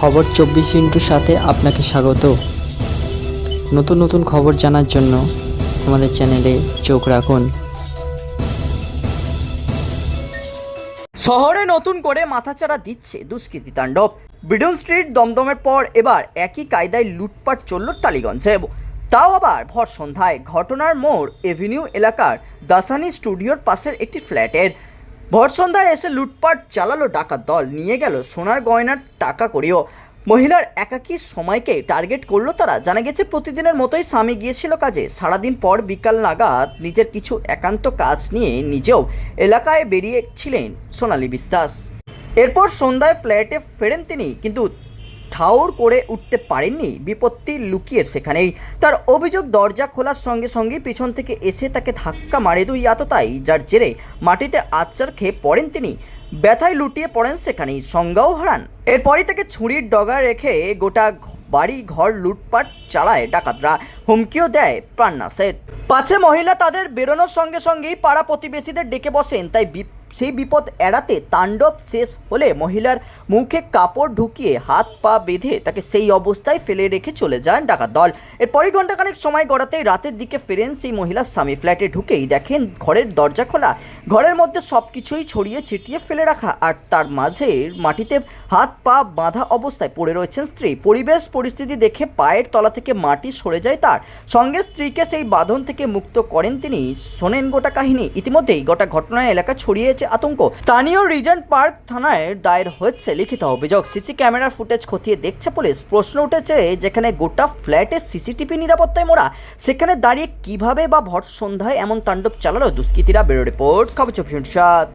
খবর চব্বিশ ইন্টুর সাথে আপনাকে স্বাগত। নতুন নতুন খবর জানার জন্য আমাদের চ্যানেলে চোখ রাখুন। শহরে নতুন করে মাথাচাড়া দিচ্ছে দুষ্কৃতী তাণ্ডব। বিডন স্ট্রিট দমদমের পর এবার একই কায়দায় লুটপাট চলল টালিগঞ্জে। তাও আবার ভর সন্ধ্যায় ঘটনার মোড় এভিনিউ এলাকার দাসানি স্টুডিওর পাশের একটি ফ্ল্যাটের। ভর সন্ধ্যায় এসে লুটপাট চালালো ডাকাত দল। নিয়ে গেল সোনার গয়নার টাকা করেও মহিলার একাকী সময়কে টার্গেট করল তারা। জানা গেছে, প্রতিদিনের মতোই স্বামী গিয়েছিল কাজে। সারাদিন পর বিকাল নাগাদ নিজের কিছু একান্ত কাজ নিয়ে নিজেও এলাকায় বেরিয়েছিলেন সোনালী বিশ্বাস। এরপর সন্ধ্যায় ফ্ল্যাটে ফেরেন তিনি, কিন্তু ঠাউর করে উঠতে পারেননি, বিপত্তি লুকিয়ে সেখানেই। তার অভিযোগ দরজা খোলার সঙ্গে সঙ্গে পিছন থেকে এসে তাকে ধাক্কা মারে দুই আততাই যার জেরে মাটিতে আচ্চার খেয়ে পড়েন তিনি। ব্যথায় লুটিয়ে পড়েন সেখানেই সংজ্ঞাও হারান। এরপরই তাকে ছুরির ডগা রেখে গোটা বাড়ি, ঘর, লুটপাট চালায় ডাকাতরা। হুমকিও দেয় প্রাণনাশের পাছে মহিলা তাদের বেরোনোর সঙ্গে সঙ্গেই পাড়া প্রতিবেশীদের ডেকে বসেন, তাই বিপ- সেই বিপদ এড়াতে তাণ্ডব শেষ হলে মহিলার মুখে কাপড় ঢুকিয়ে হাত পা বেঁধে তাকে সেই অবস্থায় ফেলে রেখে চলে যান ডাকাত দল। এরপরই ঘণ্টাখানেক সময় গড়াতেই রাতের দিকে ফেরেন সেই মহিলার স্বামী। ফ্ল্যাটে ঢুকেই দেখেন ঘরের দরজা খোলা। ঘরের মধ্যে সব কিছুই ছড়িয়ে ছিটিয়ে ফেলে রাখা আর তার মাঝে মাটিতে হাত পা বাঁধা অবস্থায় পড়ে রয়েছেন স্ত্রী। পরিবেশ পরিস্থিতি দেখে পায়ের তলা থেকে মাটি সরে যায় তার। সঙ্গে স্ত্রীকে সেই বাঁধন থেকে মুক্ত করেন তিনি। শোনেন গোটা কাহিনী। ইতিমধ্যেই গোটা ঘটনায় এলাকা ছড়িয়েছে আতঙ্ক। স্থানীয় রিজেন্ট পার্ক থানায় দায়ের হয়েছে লিখিত অভিযোগ। সিসি ক্যামেরার ফুটেজ খতিয়ে দেখছে পুলিশ। প্রশ্ন উঠেছে যেখানে গোটা ফ্ল্যাটের সিসিটিভি নিরাপত্তায় মোড়া, সেখানে দাঁড়িয়ে কীভাবে বা ভর সন্ধ্যায় এমন তাণ্ডব চালালো দুষ্কৃতীরা। বেরো রিপোর্ট, খবর চব্বিশ